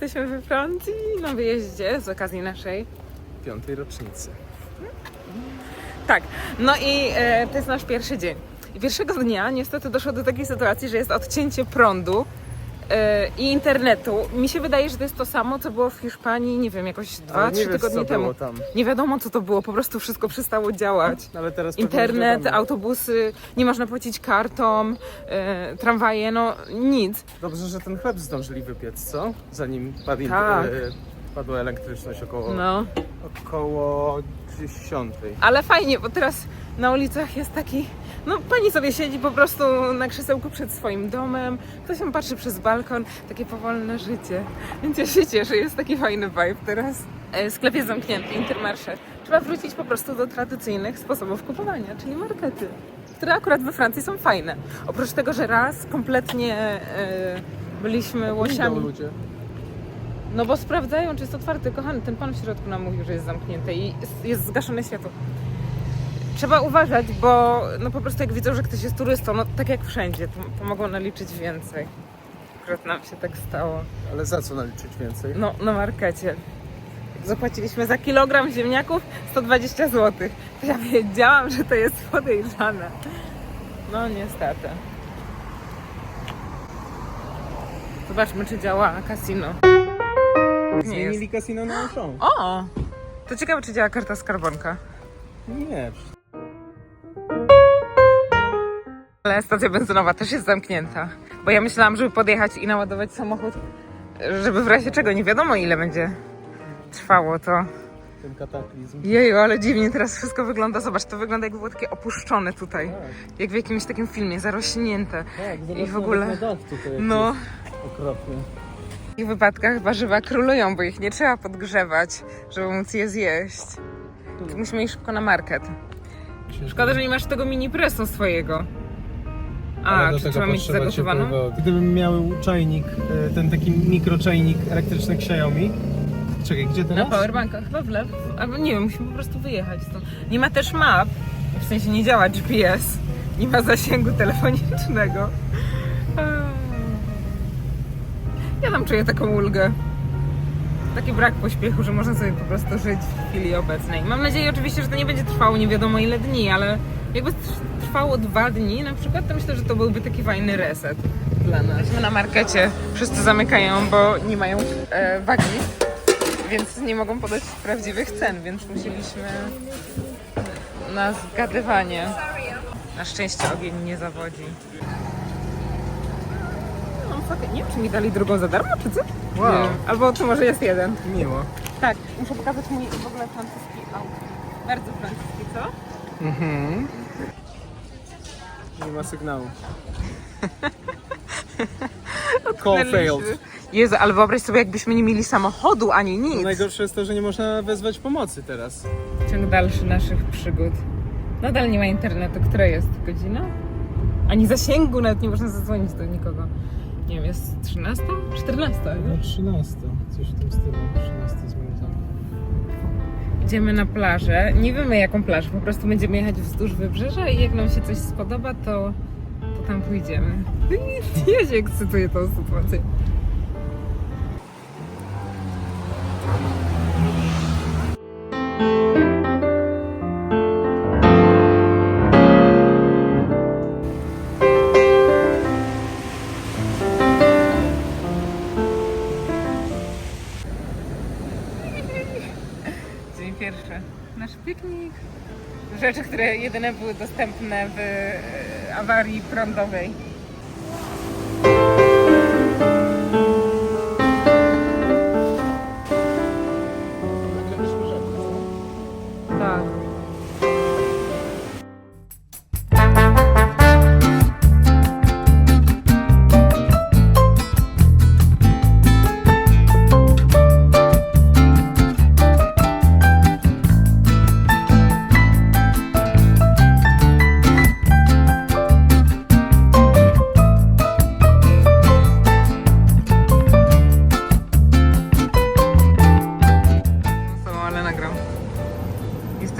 Jesteśmy we Francji na wyjeździe z okazji naszej. piątej rocznicy. Tak, no i e, to jest nasz pierwszy dzień. I pierwszego dnia niestety doszło do takiej sytuacji, że jest odcięcie prądu i internetu. Mi się wydaje, że to jest to samo, co było w Hiszpanii, nie wiem, jakoś dwa, Ale nie trzy wiesz, tygodnie co temu. było tam. Nie wiadomo, co to było, po prostu wszystko przestało działać. Ale teraz pewnie Internet, wiadomo. autobusy, nie można płacić kartą, e, tramwaje, no nic. Dobrze, że ten chleb zdążyli wypiec, co? Zanim padł, Tak. e, padła elektryczność około, No. około 10. Ale fajnie, bo teraz na ulicach jest taki. No, pani sobie siedzi po prostu na krzesełku przed swoim domem, ktoś się patrzy przez balkon, takie powolne życie. Więc ja się cieszę, jest taki fajny vibe teraz. E, Sklep jest zamknięty, Intermarché. Trzeba wrócić po prostu do tradycyjnych sposobów kupowania, czyli markety, które akurat we Francji są fajne. Oprócz tego, że raz kompletnie e, byliśmy łosiami. ludzie. No bo sprawdzają, czy jest otwarty. Kochany, ten pan w środku nam mówił, że jest zamknięte i jest- zgaszone światło. Trzeba uważać, bo no po prostu jak widzą, że ktoś jest turystą, no tak jak wszędzie, to, to mogą naliczyć więcej. Akurat nam się tak stało. Ale za co naliczyć więcej? No, na markecie. Zapłaciliśmy za kilogram ziemniaków 120 zł. To ja wiedziałam, że to jest podejrzane. No niestety. Zobaczmy, czy działa kasino. Nie jest. Zmienili kasino na Auchan. O! To ciekawe, czy działa karta skarbonka. Nie, Ale stacja benzynowa też jest zamknięta. Bo ja myślałam, żeby podjechać i naładować samochód, żeby w razie czego nie wiadomo ile będzie trwało to. ten kataklizm. Jeju, ale dziwnie teraz wszystko wygląda. Zobacz, to wygląda jakby było takie opuszczone tutaj. Tak, Jak w jakimś takim filmie, zarośnięte. tak, I w ogóle- No, okropnie. Takich wypadkach warzywa królują, bo ich nie trzeba podgrzewać, żeby móc je zjeść. Musimy iść szybko na market. Szkoda, że nie masz tego mini presu swojego. A, czy trzeba mieć zagotowaną? Gdybym miał czajnik, e, ten taki mikroczajnik elektryczny Xiaomi. Czekaj, gdzie Na teraz? powerbankach chyba w lewo. Albo nie wiem, musimy po prostu wyjechać stąd. Nie ma też map, w sensie nie działa GPS, nie ma zasięgu telefonicznego. Ja tam czuję taką ulgę. Taki brak pośpiechu, że można sobie po prostu żyć w chwili obecnej. Mam nadzieję oczywiście, że to nie będzie trwało nie wiadomo ile dni, ale jakby tr- trwało dwa dni na przykład, to myślę, że to byłby taki fajny reset dla nas. My na markecie wszyscy zamykają, bo nie mają e, wagi więc nie mogą podać prawdziwych cen, więc musieliśmy na zgadywanie. Na szczęście ogień nie zawodzi. Nie wiem, czy mi dali drugą za darmo, czy co? Wow. Albo to może jest jeden. Miło. Tak, muszę pokazać mój w ogóle francuski outfit. Bardzo francuski, co? Mhm. Nie ma sygnału. Call failed. Jezu, ale wyobraź sobie, jakbyśmy nie mieli samochodu ani No nic. najgorsze jest to, że nie można wezwać pomocy teraz. Ciąg dalszy naszych przygód. Nadal nie ma internetu. Która jest godzina? Ani zasięgu nawet nie można zadzwonić do nikogo. Nie wiem, jest 13? 14 No już. 13, coś w tym stylu. 13 z minutami. Idziemy na plażę. Nie wiemy jaką plażę, po prostu będziemy jechać wzdłuż wybrzeża i jak nam się coś spodoba, to, to tam pójdziemy. Ja się ekscytuję tą sytuację. Rzeczy, które jedyne były dostępne w e, awarii prądowej.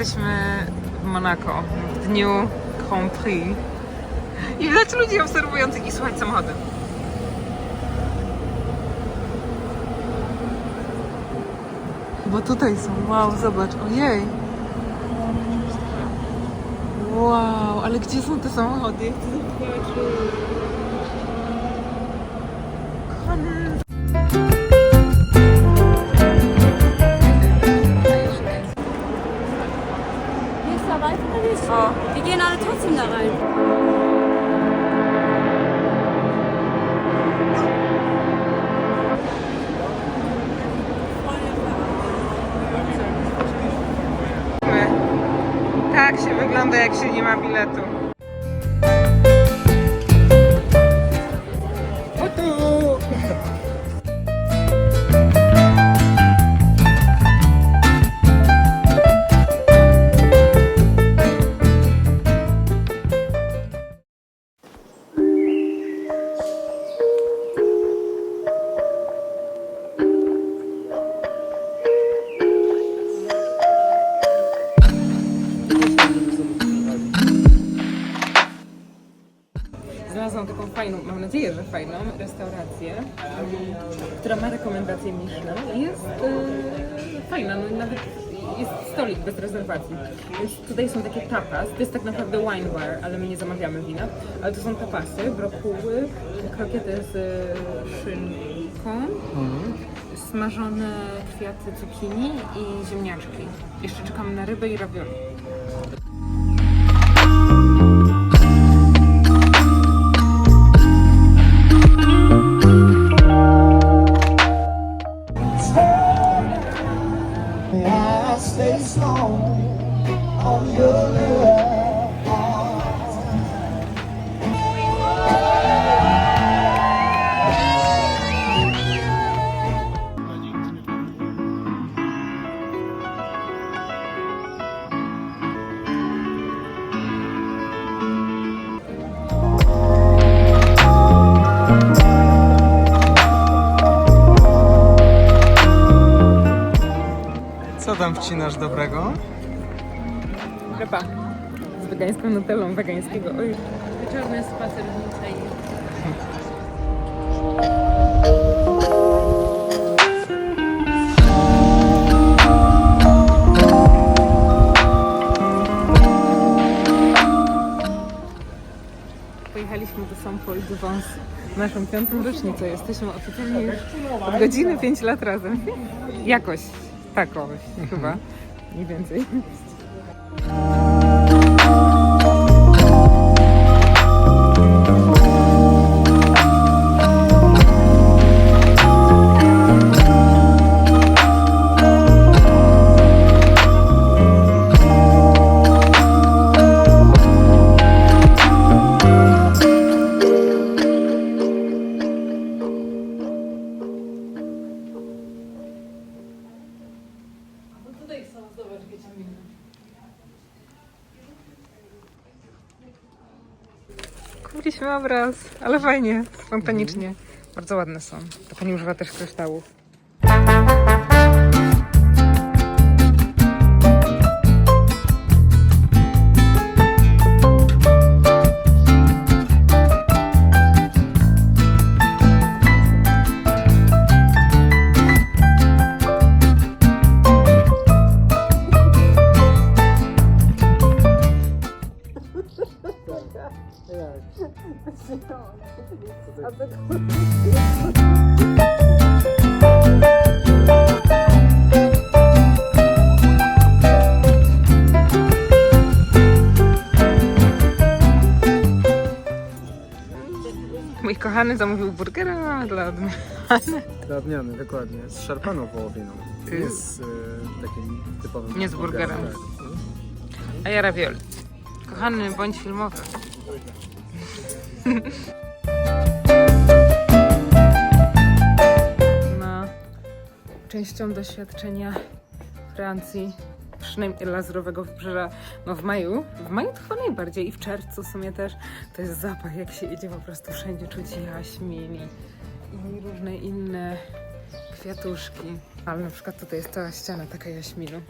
Jesteśmy w Monako w dniu Grand Prix. I widać ludzi obserwujących i słuchać samochody. Bo tutaj są. Wow, zobacz. Ojej. Wow, ale gdzie są te samochody? Chcę zobaczyć. O, Wir gehen alle trotzdem da rein. tak się wygląda, jak się nie ma biletu. Znalazłam taką fajną, mam nadzieję, że fajną restaurację, która ma rekomendację Michelin i jest e, fajna, no nawet jest stolik bez rezerwacji. Więc tutaj są takie tapas, to jest tak naprawdę wine bar, ale my nie zamawiamy wina, ale to są tapasy, brokuły, krokiety z e, szynką, smażone kwiaty cukinii i ziemniaczki. Jeszcze czekamy na rybę i ravioli. Wcinasz dobrego? Ryba z wegańską nutellą wegańskiego. Oj, Wieczorny spacer w. Pojechaliśmy do St. Paul du Vence naszą piątą rocznicę. Jesteśmy oficjalnie już od godziny 5 lat razem. Jakoś, takoś chyba, mniej więcej. Kupiliśmy obraz, ale fajnie, spontanicznie. Bardzo ładne są. To pani używa też kryształów. Mój kochany zamówił burgera dla odmiany. Dla odmiany, dokładnie. Z szarpaną wołowiną. Nie z e, takim typowym Nie z burgerem. tak. A ja ravioli. Kochany, bądź filmowy. No, częścią doświadczenia Francji, przynajmniej lazurowego wybrzeża, no w maju, w maju to chyba najbardziej i w czerwcu w sumie też, to jest zapach, jak się idzie po prostu wszędzie czuć jaśmin i, i różne inne kwiatuszki. Ale na przykład tutaj jest cała ściana taka jaśminu.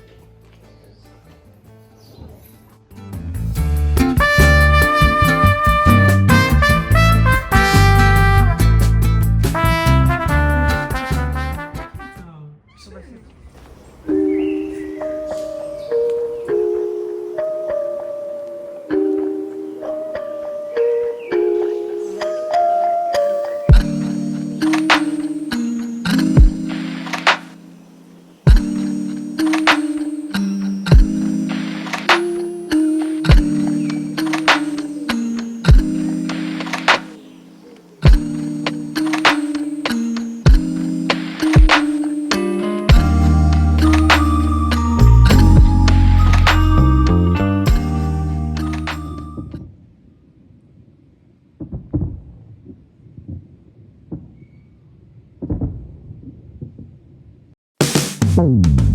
Boom.